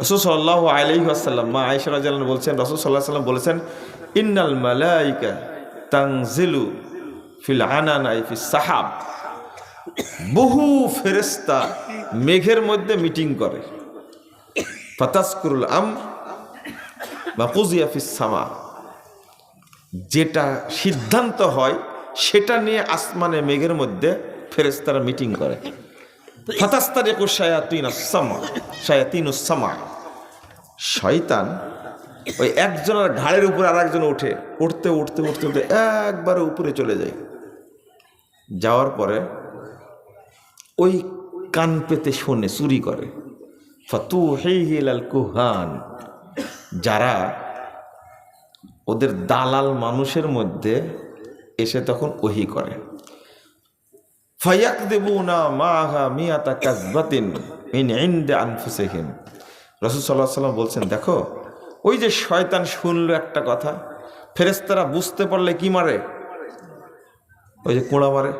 রসুল সাল্লাহ আলাইহি আসাল্লাম মা আয়েশা রাজিয়াল্লাহু বলছেন, রসুল সাল্লাহ সাল্লাম বলেছেন, ইন্নাল মালাইকা তাংজিলু ফিল আনানাই ফি সাহাব। বহু ফেরেস্তা মেঘের মধ্যে মিটিং করে। ফাতাসকুরুল আম বা কুজিয়া ফিস সামা। যেটা সিদ্ধান্ত হয়, সেটা নিয়ে আসমানে মেঘের মধ্যে ফেরেস্তারা মিটিং করে। শায়াতিন ওই একজনের ঘাড়ের উপরে আর একজন ওঠে, উঠতে উঠতে উঠতে উঠতে একবারে উপরে চলে যায়। যাওয়ার পরে ওই কান পেতে শোনে, চুরি করে। ফতু হেইল কুহান যারা ওদের দালাল মানুষের মধ্যে এসে তখন ওহি করে। ফায়াক মাহা মিয়াতা কাজবাতিন ইন ইন্দে আনফুসেহিম। রসুল সাল্লাহ সাল্লাম বলছেন, দেখো, ওই যে শয়তান শুনলো একটা কথা ফেরেস্তারা বুঝতে পারলে কি মারে? ওই যে কোঁড়া মারে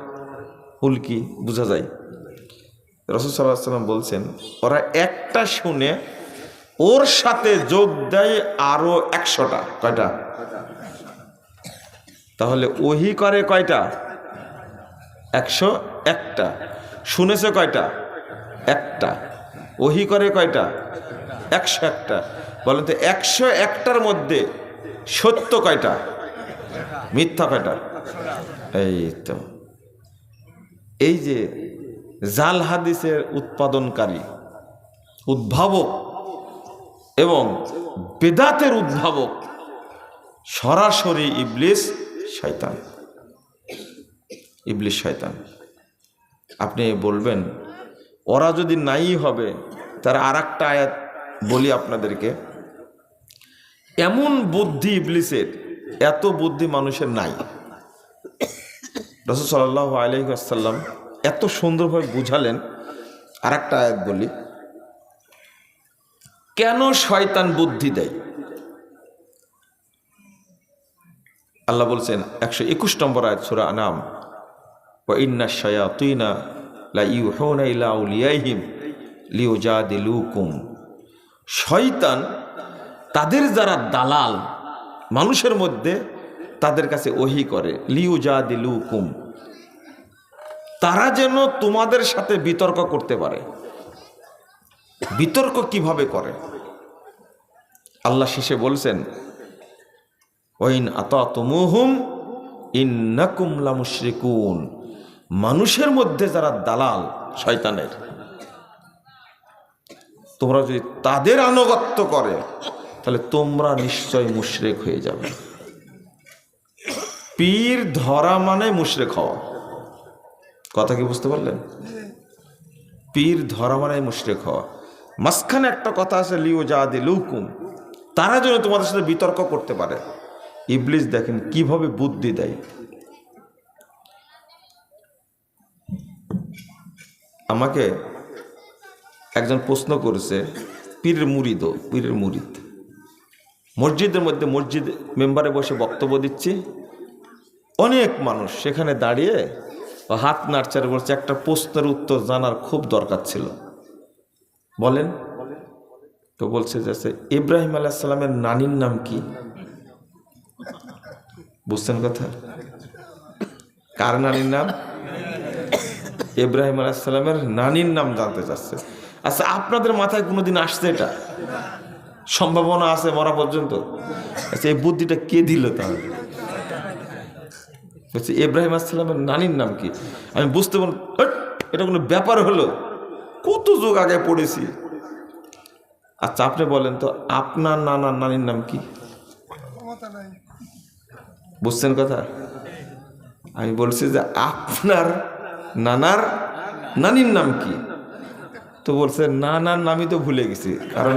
হুলকি বোঝা যায়। রসুল সাল্লাহ সাল্লাম বলছেন, ওরা একটা শুনে, ওর সাথে যোগ দেয় আরও একশোটা। কয়টা? তাহলে ওহি করে কয়টা? একশো একটা। শুনেছে কয়টা? একটা। ওহি করে কয়টা? একশো একটা। বলেন তো, একশো একটার মধ্যে সত্য কয়টা? মিথ্যা কয়টা? এই তো। এই যে জাল হাদিসের উৎপাদনকারী, উদ্ভাবক এবং বেদাতের উদ্ভাবক সরাসরি ইবলিস, শয়তান। ইবলিস শয়তান। আপনি বলবেন, ওরা যদি নাই হবে, তার আর একটা আয়াত বলি আপনাদেরকে। এমন বুদ্ধি ইবলিসের এত বুদ্ধি মানুষের নাই। রসদ সাল্লাহ আলহিহাসাল্লাম এত সুন্দরভাবে বুঝালেন আর একটা আয়াত বলি। কেন শয়তান বুদ্ধি দেয়? আল্লাহ বলছেন, একশো একুশ নম্বর আয়াত সুরা আনাম ইন্না লা ইলা শয়তান তাদের যারা দালাল, মানুষের মধ্যে তাদের কাছে ওহি করে, লিউজাদিলুকুম। তারা যেন তোমাদের সাথে বিতর্ক করতে পারে। বিতর্ক কীভাবে করে? আল্লাহ শেষে বলছেন ওইন আতাতুমুহুম ইন্নাকুম লামুশরিকুন। মানুষের মধ্যে যারা দালাল, শয়তানের, তোমরা যদি তাদের আনুগত্য করে, তাহলে তোমরা নিশ্চয় মুশরেক হয়ে যাবে। পীর ধরা মানে মুশরেক হওয়া। কথা কি বুঝতে পারলেন? পীর ধরা মানে মুশরেক হওয়া। মাঝখানে একটা কথা আছে লিও যা দে লুকুম তারা যেন তোমাদের সাথে বিতর্ক করতে পারে। ইবলিস দেখেন কীভাবে বুদ্ধি দেয়। আমাকে একজন প্রশ্ন করেছে, পীরের মুরিদ পীরের মুরিদ। মসজিদের মধ্যে মসজিদ মেম্বারে বসে বক্তব্য দিচ্ছি। অনেক মানুষ সেখানে দাঁড়িয়ে হাত নাড়চারে বলছে একটা প্রশ্নের উত্তর জানার খুব দরকার ছিল। বলেন। তো বলছে যে ইব্রাহিম আলাহ আলাহিসাল্লামের নানির নাম কি? বুঝছেন কথা? কার নানির নাম? ইব্রাহিম আলাহিসাল্লামের নানির নাম জানতে চাচ্ছে। আচ্ছা আপনাদের মাথায় কোনোদিন আসছে এটা? সম্ভাবনা আছে মরা পর্যন্ত? আচ্ছা এই বুদ্ধিটা কে দিল তাহলে? বলছে, ইব্রাহিম আসসালামের নানির নাম কি? আমি বুঝতে পার এটা কোনো ব্যাপার হলো? কত যুগ আগে পড়েছি। আচ্ছা আপনি বলেন তো, আপনার নানার নানির নাম কি? বুঝছেন কথা? আমি বলছি যে আপনার নানার নানির নাম কি? তো বলছে, নানার নামই তো ভুলে গেছি, কারণ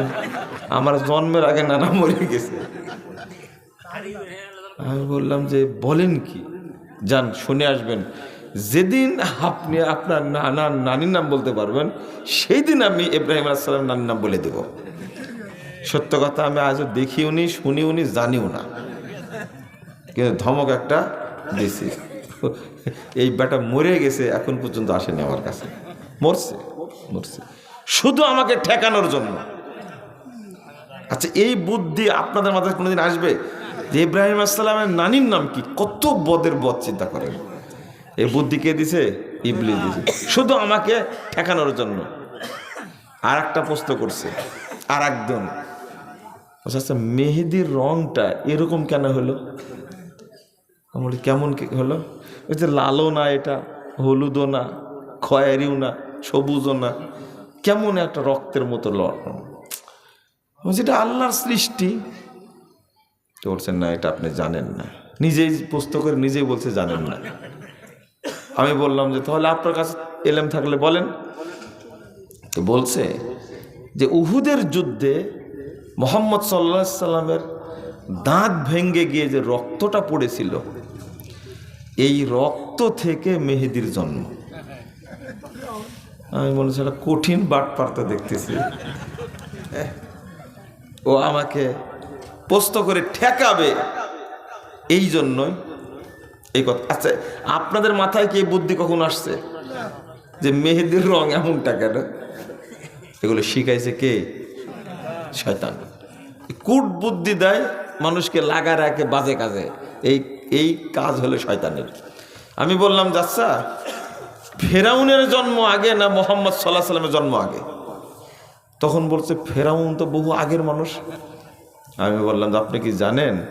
আমার জন্মের আগে নানা মরে গেছে। আমি বললাম যে, বলেন কি? যান, শুনে আসবেন। যেদিন আপনি আপনার নানার নানির নাম বলতে পারবেন সেই দিন আমি ইব্রাহিম আসসালাম নানির নাম বলে দেব। সত্য কথা, আমি আজও দেখিও নি, শুনিও নি, জানিও না। কিন্তু ধমক একটা দিছি। এই ব্যাটা মরে গেছে এখন পর্যন্ত আসেনি আমার কাছে। মরছে মরছে। শুধু আমাকে ঠেকানোর জন্য। আচ্ছা এই বুদ্ধি আপনাদের মাথায় কোনোদিন আসবে? যে ইব্রাহিম আসসালামের নানির নাম কি? কত বদের বদ চিন্তা করেন। এই বুদ্ধি কে দিছে? ইবলিস দিছে। শুধু আমাকে ঠেকানোর জন্য। আর একটা প্রশ্ন করছে। আর একজন। বলছে, আচ্ছা মেহেদির রংটা এরকম কেন হলো? আমি কেমন হলো? ওই যে লালও না এটা, হলুদও না, খয়েরিও না, সবুজও না। কেমন একটা রক্তের মতো লড়ন। এটা আল্লাহর সৃষ্টি। বলছেন, না, এটা আপনি জানেন না। নিজেই পুস্তকের নিজেই বলছে, জানেন না। আমি বললাম যে, তাহলে আপনার কাছে এলেম থাকলে বলেন। তো বলছে যে, উহুদের যুদ্ধে মোহাম্মদ সাল্লা সাল্লামের দাঁত ভেঙ্গে গিয়ে যে রক্তটা পড়েছিল এই রক্ত থেকে মেহেদির জন্ম। আমি হচ্ছে একটা কঠিন বাট পারতে দেখতেছি। ও আমাকে পোস্ত করে ঠেকাবে। এই জন্যই এই কথা। আচ্ছা আপনাদের মাথায় কি বুদ্ধি কখন আসছে? যে মেহেদির রং এমনটা কেন? এগুলো শিখাইছে কে? শয়তান। কুট বুদ্ধি দেয় মানুষকে লাগা রাখে বাজে কাজে। এই এই কাজ হলো শয়তানের। আমি বললাম, যাচ্ছা, ফেরাউনের জন্ম আগে না মোহাম্মদ সাল্লাহ সাল্লামের জন্ম আগে? তখন বলছে, ফেরাউন তো বহু আগের মানুষ। আমি বললাম, আপনি কি জানেন,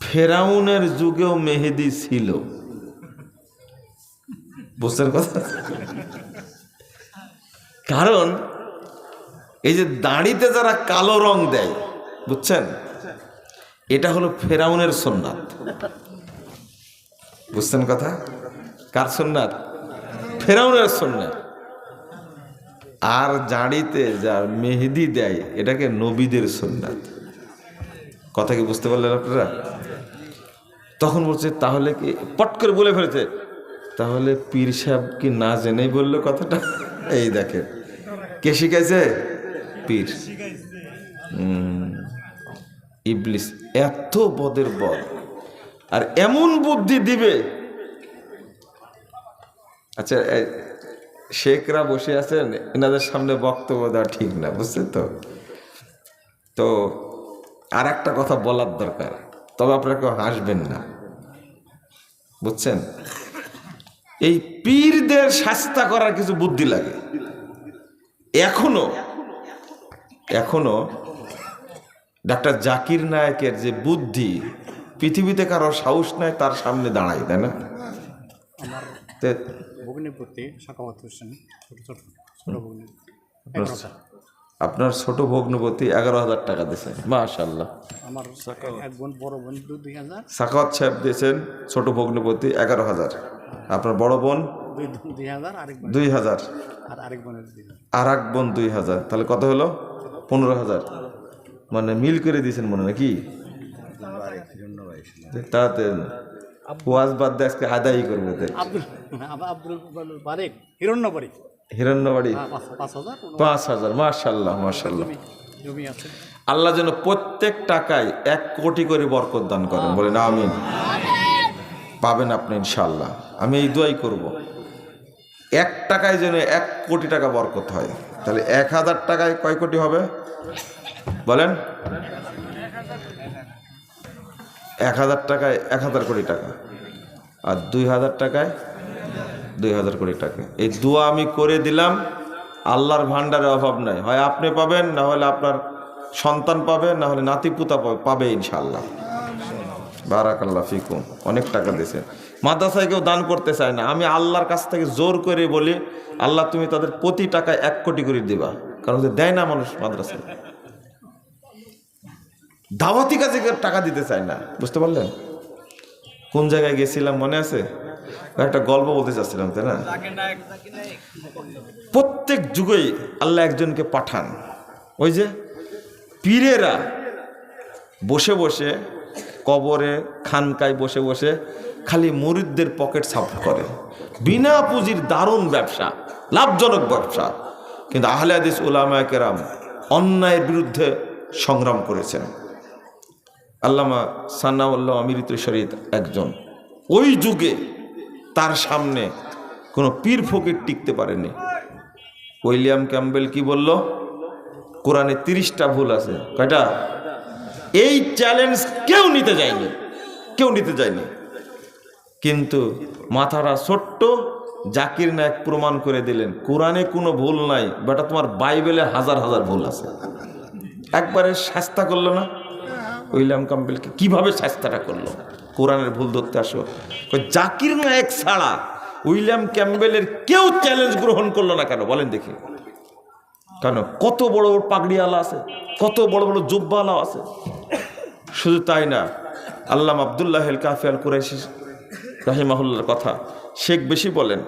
ফেরাউনের যুগেও মেহেদি ছিল? বুঝছেন কথা? কারণ, এই যে দাড়িতে যারা কালো রং দেয়, বুঝছেন? এটা হলো ফেরাউনের সোননাথ। বুঝছেন কথা? কার সোননাথ? ফেরাউনের সোননাথ। আর জাড়িতে যার মেহেদি দেয় এটাকে নবীদের সোননাথ। কথা কি বুঝতে পারলেন আপনারা? তখন বলছে তাহলে কি পট করে বলে ফেলেছে। তাহলে পীর সাহেব কি না জেনেই বলল কথাটা? এই দেখেন। কে শিখাইছে? পীর। হুম, ইবলিস, এত বদের বদ আর এমন বুদ্ধি দিবে। আচ্ছা শেখরা বসে আছেন, এনাদের সামনে বক্তব্য দেওয়া ঠিক না বুঝছেন তো? তো আর একটা কথা বলার দরকার, তবে আপনারা কেউ হাসবেন না, বুঝছেন? এই পীরদের শাস্তা করার কিছু বুদ্ধি লাগে। এখনও এখনও ডাক্তার জাকির নায়কের যে বুদ্ধি পৃথিবীতে কারও সাহস নাই তার সামনে দাঁড়ায় তাই না? তে- ভগ্নিপতি সাকাওয়াত হোসেন ছোট ছোট ছোট ভগ্নি। আপনার ছোট ভগ্নপতি এগারো হাজার টাকা দিয়েছেন মাশাল্লাহ আমার বোন বড় বোন দু দুই হাজার। সাখাওয়াত সাহেব দিয়েছেন ছোট ভগ্নপতি এগারো হাজার। আপনার বড় বোন? দুই দুই হাজার আরেক দুই হাজার। আর আরেক দুই হাজার। আর এক বোন দুই হাজার। তাহলে কত হলো? পনেরো হাজার। মানে মিল করে দিয়েছেন মনে নাকি? তাতে ওয়াজ বাদ দিয়ে আজকে আদায়ই করবে হিরণ্যবাড়ি। পাঁচ পাঁচ হাজার মার্শাল্লাহ মার্শাল্লাহ আল্লাহ যেন প্রত্যেক টাকায় এক কোটি করে বরকত দান করেন। বলেন আমিন। পাবেন আপনি ইনশাল্লাহ আমি এই দোয়াই করব। এক টাকায় যেন এক কোটি টাকা বরকত হয়। তাহলে এক হাজার টাকায় কয় কোটি হবে? বলেন? এক হাজার টাকায় এক হাজার কোটি টাকা। আর দুই হাজার টাকায় দুই হাজার কোটি টাকা। এই দোয়া আমি করে দিলাম, আল্লাহর ভান্ডারে অভাব নাই। হয় আপনি পাবেন, না হলে আপনার সন্তান পাবে, না হলে নাতিপুতা পাবে ইনশাল্লাহ বারাকাল্লাহ ফিকুম। অনেক টাকা দিয়েছে। মাদ্রাসায় কেউ দান করতে চায় না। আমি আল্লাহর কাছ থেকে জোর করে বলি, আল্লাহ তুমি তাদের প্রতি টাকায় এক কোটি করে দিবা। কারণ দেয় না মানুষ মাদ্রাসায়। দাওয়াতি কাজে টাকা দিতে চায় না। বুঝতে পারলেন? কোন জায়গায় গেছিলাম মনে আছে? একটা গল্প বলতে চাচ্ছিলাম, তাই না? প্রত্যেক যুগেই আল্লাহ একজনকে পাঠান। ওই যে পীরেরা বসে বসে কবরে, খানকায় বসে বসে খালি মরিদদের পকেট সাফ করে। বিনা পুঁজির দারুণ ব্যবসা, লাভজনক ব্যবসা। কিন্তু আহলে হাদিস উলামা কেরাম অন্যায়ের বিরুদ্ধে সংগ্রাম করেছেন। আল্লামা সান্নাউল্লাহ আমিরিত শরীদ একজন। ওই যুগে তার সামনে কোনো পীর ফকির টিকতে পারেনি উইলিয়াম ক্যাম্বেল কি বলল? কোরআনে তিরিশটা ভুল আছে। কয়টা? এই চ্যালেঞ্জ কেউ নিতে যায়নি। কেউ নিতে যায়নি। কিন্তু মাথাটা ছোট্ট, জাকির নায়ক প্রমাণ করে দিলেন, কোরআনে কোনো ভুল নাই, বেটা তোমার বাইবেলে হাজার হাজার ভুল আছে। একবারে শাস্তা করল না। উইলিয়াম কাম্বেলকে কীভাবে শাস্তাটা করল? কোরআনের ভুল ধরতে আসো। জাকির নায়ক ছাড়া উইলিয়াম ক্যাম্বেলের কেউ চ্যালেঞ্জ গ্রহণ করল না কেন? বলেন দেখি। কেন? কত বড় বড় পাগড়িওয়ালা আছে, কত বড় বড় জুব্বাওয়ালা আছে। শুধু তাই না আল্লাহ আবদুল্লাহ কাফি আল কুরাইশি রাহিমাহুল্লার কথা, শেখ বেশি বলেন,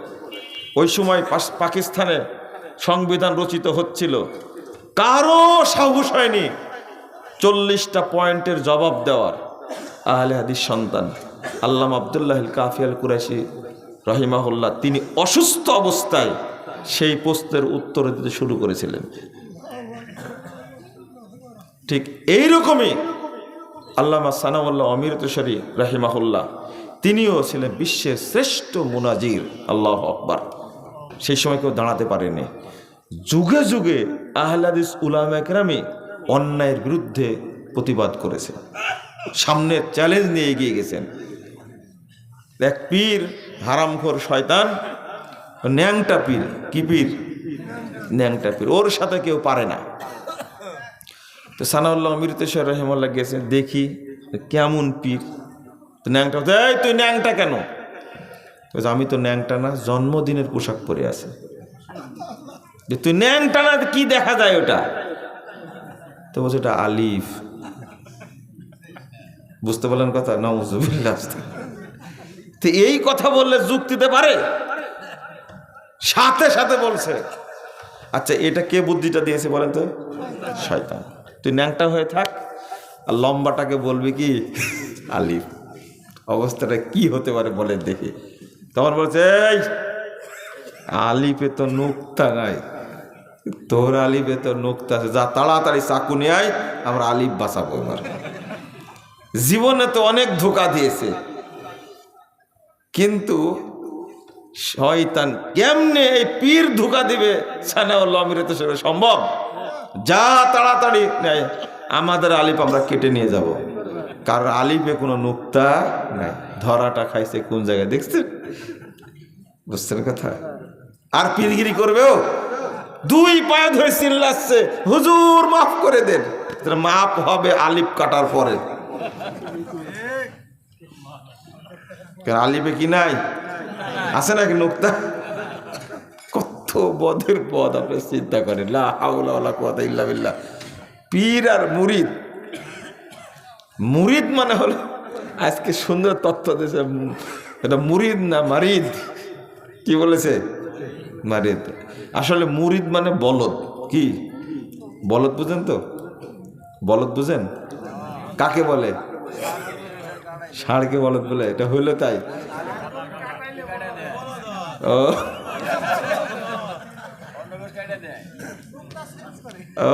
ওই সময় পাকিস্তানে সংবিধান রচিত হচ্ছিল। কারও সাহস হয়নি। চল্লিশটা পয়েন্টের জবাব দেওয়ার আহলে হাদিস সন্তান। আল্লাহ আবদুল্লাহ কাফি আল কুরাইশি রহিমাহুল্লাহ, তিনি অসুস্থ অবস্থায় সেই প্রশ্নের উত্তর দিতে শুরু করেছিলেন। ঠিক এইরকমই আল্লামা সানাউল্লাহ অমির অমিরতশরী রাহিমাহুল্লাহ, তিনিও ছিলেন বিশ্বের শ্রেষ্ঠ মুনাজির। আল্লাহ আকবার। সেই সময় কেউ দাঁড়াতে পারেনি। যুগে যুগে আহলাদিস উলামা একরামি অন্যায়ের বিরুদ্ধে প্রতিবাদ করেছেন সামনের চ্যালেঞ্জ নিয়ে এগিয়ে গেছেন। এক পীর, হারামখোর শয়তান, ন্যাংটা পীর, কি পীর? ন্যাংটা পীর। ওর সাথে কেউ পারে না। তো সানাউল্লাহ অমৃতেশ্বর রহিমাল্লাহ গেছেন, দেখি কেমন পীর। তো ন্যাংটা, এই, তুই ন্যাংটা কেন? আমি তো ন্যাংটা না, জন্মদিনের পোশাক পরে আছে। যে, তুই ন্যাংটা না, কি দেখা যায় ওটা? তো বলছে এটা আলিফ। বুঝতে পারলেন কথা? নজুবিল্লাহ তো এই কথা বললে যুক্তিতে পারে? সাথে সাথে বলছে। আচ্ছা এটা কে বুদ্ধিটা দিয়েছে বলেন তো? শয়তান। তুই ন্যাংটা হয়ে থাক, আর লম্বাটাকে বলবি কি? আলিফ। অবস্থাটা কি হতে পারে বলে দেখি। তখন বলছে, এই, আলিফে তো নুক্তা নাই। তোর আলিফে তো নুক্তা আছে, যা তাড়াতাড়ি চাকু নিয়ে আমরা আলিফ বাঁচাবো এবার। জীবনে তো অনেক ধোকা দিয়েছে। কিন্তু শয়তান কেমনে এই পীর ধোকা দিবে, সানাউল্লাহ আমিরে তো সেটা সম্ভব? যা তাড়াতাড়ি নেয়, আমাদের আলিফ আমরা কেটে নিয়ে যাব। কারণ আলিফে কোনো নুক্তা নাই। ধরাটা খাইছে কোন জায়গায়, দেখছেন? বুঝছেন কথা? আর পীরগিরি করবেও? দুই পায়ে ধরে চিল্লাচ্ছে, হুজুর, মাফ করে দেন। মাপ হবে আলিফ কাটার পরে। আলিফে কি নাই? আছে নাকি নুক্তা? কত বদের পদ আপনি চিন্তা করেন। লা হাওলা ওয়ালা কুওয়াতা ইল্লা বিল্লাহ। পীর আর মুরিদ। মুরিদ মানে হলো, আজকে সুন্দর তথ্য দিয়েছে, এটা মুরিদ না মারিদ? কি বলেছে? মারিদ আসলে মুরিদ মানে বলদ, কি? বলদ বুঝেন তো? বলদ বুঝেন? কাকে বলে? ষাঁড়কে বলদ বলে, এটা হইল তাই? ও,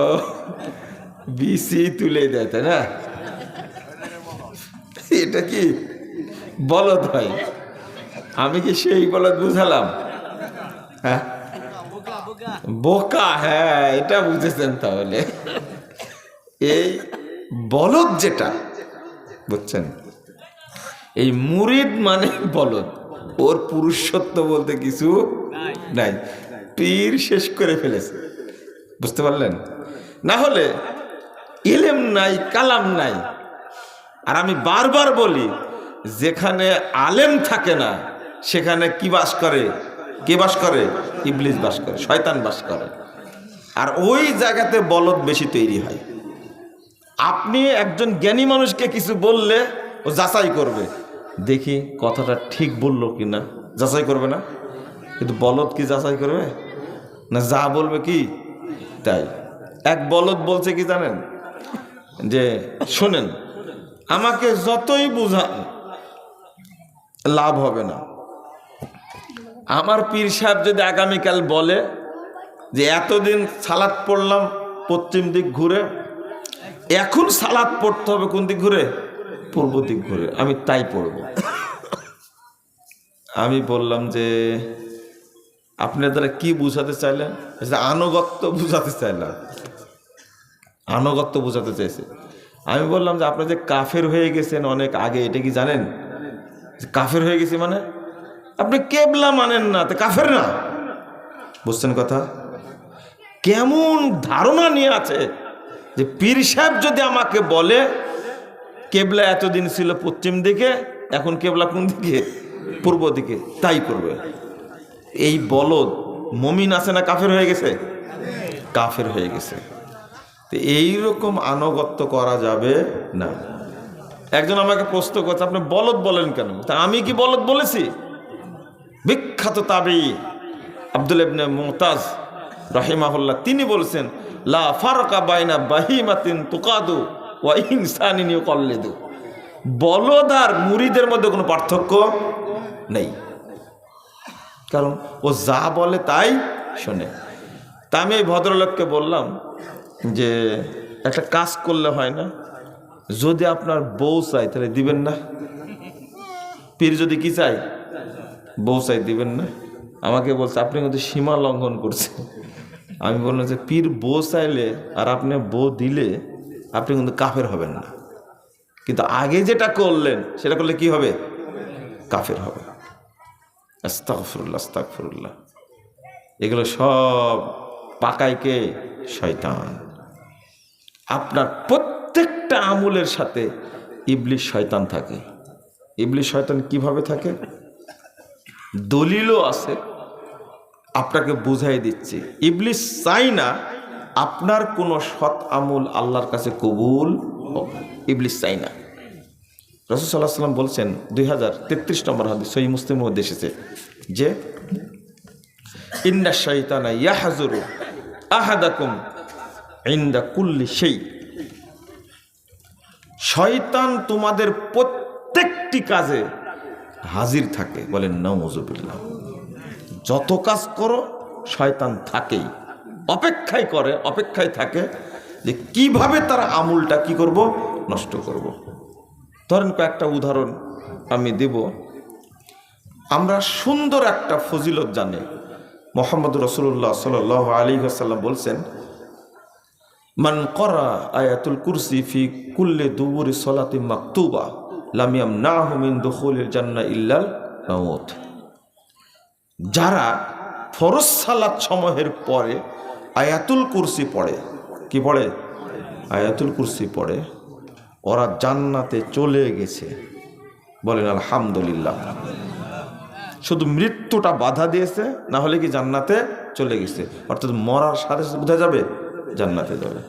বিসি তুলে দেয়, তাই না? এটা কি? বলদ হয়। আমি কি সেই বলদ বুঝালাম? বোকা হ্যাঁ এটা বুঝেছেন তাহলে। এই বলদ যেটা বুঝছেন? এই মুরিদ মানে বলদ। ওর পুরুষত্ব বলতে কিছু নাই। পীর শেষ করে ফেলেছে। বুঝতে পারলেন? না হলে ইলেম নাই কালাম নাই। আর আমি বারবার বলি যেখানে আলেম থাকে না সেখানে কি বাস করে? কে বাস করে? ইবলিস বাস করে, শয়তান বাস করে। আর ওই জায়গাতে বলদ বেশি তৈরি হয়। আপনি একজন জ্ঞানী মানুষকে কিছু বললে ও যাচাই করবে। দেখি কথাটা ঠিক বলল কি না যাচাই করবে না? কিন্তু বলদ কি যাচাই করবে? না যা বলবে কি? তাই। এক বলদ বলছে কি জানেন? যে, শোনেন, আমাকে যতই বুঝান, লাভ হবে না। আমার পীর সাহেব যদি আগামীকাল বলে যে এতদিন সালাদ পড়লাম পশ্চিম দিক ঘুরে, এখন সালাদ পড়তে হবে কোন দিক ঘুরে? পূর্ব দিক ঘুরে। আমি তাই পড়ব। আমি বললাম যে, আপনি দ্বারা কি বুঝাতে চাইলেন? যে আনুগত্য বুঝাতে চাইলাম। আনুগত্য বুঝাতে চাইছে। আমি বললাম যে, আপনি যে কাফের হয়ে গেছেন অনেক আগে, এটা কি জানেন? কাফের হয়ে গেছে মানে? আপনি কেবলা মানেন না, তো কাফের না। বুঝছেন কথা? কেমন ধারণা নিয়ে আছে যে পীর সাহেব যদি আমাকে বলে, কেবলা এতদিন ছিল পশ্চিম দিকে, এখন কেবলা কোন দিকে? পূর্ব দিকে। তাই করবে। এই বলদ মমিন আছে না কাফের হয়ে গেছে? কাফের হয়ে গেছে। তো এইরকম আনুগত্য করা যাবে না। একজন আমাকে প্রশ্ন করছে, আপনি বলদ বলেন কেন? তা আমি কি বলদ বলেছি? বিখ্যাত তাবি আব্দুল ইবনে মুমতাজ রাহিমাহুল্লাহ। তিনি বলছেন, লা ফারকা বাইনা বাহিমাতিন তুকাদু ওয়া ইনসানিন ইউকাল্লিদু। বলদ আর মুরিদের মধ্যে কোনো পার্থক্য নেই। কারণ ও যা বলে তাই শোনে। তা আমি এই ভদ্রলোককে বললাম যে, একটা কাজ করলে হয় না, যদি আপনার বউ চাই তাহলে দিবেন না। পীর যদি কি চাই বউ চাই দিবেন না। আমাকে বলছে, আপনি কিন্তু সীমা লঙ্ঘন করছেন। আমি বললাম যে, পীর, বউ চাইলে আর আপনি বউ দিলে আপনি কিন্তু কাফের হবেন না। কিন্তু আগে যেটা করলেন, সেটা করলে কি হবে? কাফের হবে। আস্তাগফিরুল্লাহ আস্তাগফিরুল্লাহ। এগুলো সব পাকাইকে শয়তান। আপনার প্রত্যেকটা আমুলের সাথে ইবলিশ শয়তান থাকে। ইবলিশ শয়তান কীভাবে থাকে? দলিলও আছে, আপনাকে বুঝাই দিচ্ছি। ইবলিস চাই না আপনার কোনো সৎ আমল আল্লাহর কাছে কবুল ইবলিস চাই না। রসুল সাল্লাহ সাল্লাম বলছেন, দুই হাজার তেত্রিশ নম্বর হাদিস সহি মুসলিমের মধ্যে এসেছে যে, ইন্না শৈতানা ইয়াহাজুরু আহাদাকুম ইন্দা কুল্লি সেই শয়তান তোমাদের প্রত্যেকটি কাজে হাজির থাকে, বলেন নজুবিল্লাহ যত কাজ করো, শয়তান থাকেই। অপেক্ষায় করে অপেক্ষায় থাকে যে কীভাবে তার আমুলটা কি করব? নষ্ট করব। ধরেন কয়েকটা উদাহরণ আমি দেব। আমরা সুন্দর একটা ফজিলত জানি। মোহাম্মদ রসুল্লাহ সাল আলী আসাল্লাম বলছেন, মান করা আয়াতুল কুরসি ফি কুল্লে দুবুরি সলাতি মাকতুবা। লামিয়াম না হুমিন দখুলের জান্না ইল্লাল মাউত। যারা ফরজ সালাত সময়ের পরে আয়াতুল কুরসি পড়ে, কি পড়ে? আয়াতুল কুরসি পড়ে, ওরা জান্নাতে চলে গেছে। বলেন, আলহামদুলিল্লাহ। শুধু মৃত্যুটা বাধা দিয়েছে, না হলে কি জান্নাতে চলে গেছে? অর্থাৎ মরার সাথে বোঝা যাবে, জান্নাতে যাবে।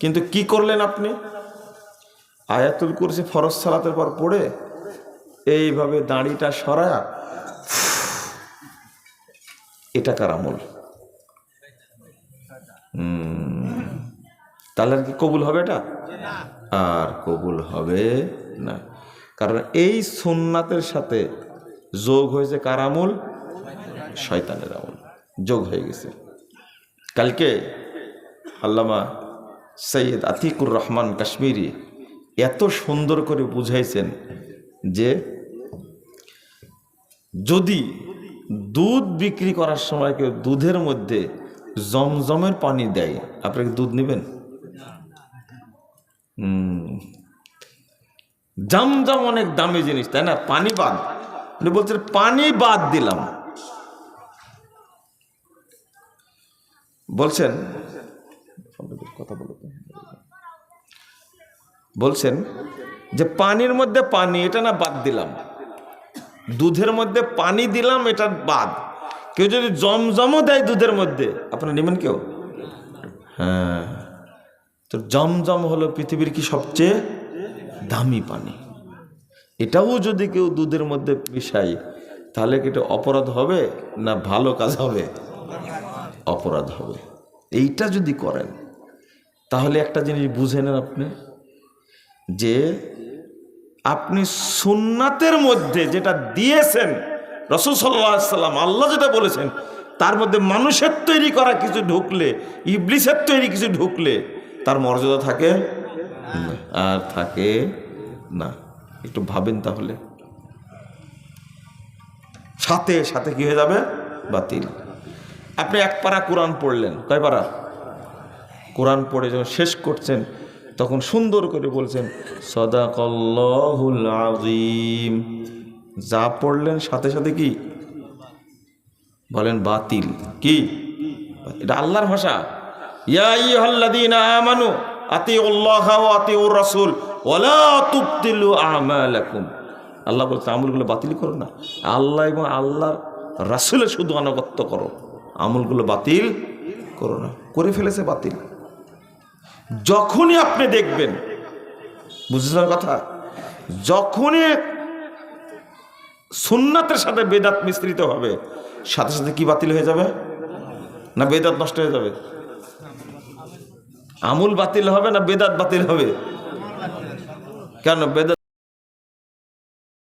কিন্তু কি করলেন আপনি? আয়াতুল কুরসি ফরজ সালাতের পর পড়ে এইভাবে দাঁড়িটা সরায়া এটা কার আমল? তাহলে আর কি কবুল হবে এটা? আর কবুল হবে না। কারণ এই সুন্নাতের সাথে যোগ হয়েছে কার আমল? শয়তানের আমল। যোগ হয়ে গেছে। কালকে আল্লামা সৈয়দ আতিকুর রহমান কাশ্মীরি এত সুন্দর করে বুঝাইছেন যে যদি দুধ বিক্রি করার সময় কেউ দুধের মধ্যে জমজমের পানি দেয় আপনি কি দুধ নেবেন। জমজম অনেক দামি জিনিস, তাই না পানি বাদ উনি বলছেন, পানি বাদ দিলাম বলছেন, কথা বলো তো। বলছেন যে পানির মধ্যে পানি, এটা না বাদ দিলাম। দুধের মধ্যে পানি দিলাম, এটা বাদ। কেউ যদি জমজমও দেয় দুধের মধ্যে, আপনারা নেবেন কেউ? হ্যাঁ। তো জমজম হলো পৃথিবীর কি সবচেয়ে দামি পানি। এটাও যদি কেউ দুধের মধ্যে মিশাই তাহলে কি এটা অপরাধ হবে না ভালো কাজ হবে? অপরাধ হবে। এইটা যদি করেন, তাহলে একটা জিনিস বুঝে নেন আপনি। যে আপনি সুন্নাতের মধ্যে যেটা দিয়েছেন, রসুল সাল্লাম, আল্লাহ যেটা বলেছেন, তার মধ্যে মানুষের তৈরি করা কিছু ঢুকলে, ইবলিসের তৈরি কিছু ঢুকলে, তার মর্যাদা থাকে? আর থাকে না। একটু ভাবেন তাহলে। সাথে সাথে কি হয়ে যাবে? বাতিল। আপনি এক পারা কোরআন পড়লেন। কয় পারা? কোরআন পড়ে যখন শেষ করছেন। তখন সুন্দর করে বলছেন সদাকল্লাহুল আজিম যা পড়লেন সাথে সাথে কি? বলেন, বাতিল। কি? এটা আল্লাহর ভাষা। আমানু ওয়া আতিউর রাসূল ওয়ালা তুবতিলু আমালাকুম। আল্লাহ বলছে, আমলগুলো বাতিল করো না। আল্লাহ এবং আল্লাহর রাসূলের শুধু আনুগত্য করো। আমলগুলো বাতিল করো না। করে ফেলেছে বাতিল। যখনই আপনি দেখবেন, বুঝেছেন কথা? যখনই সুন্নাতের সাথে বেদাত মিশ্রিত হবে, সাথে সাথে কি বাতিল হয়ে যাবে? না বেদাত নষ্ট হয়ে যাবে? আমুল বাতিল হবে না বেদাত বাতিল হবে? কেন? বেদাত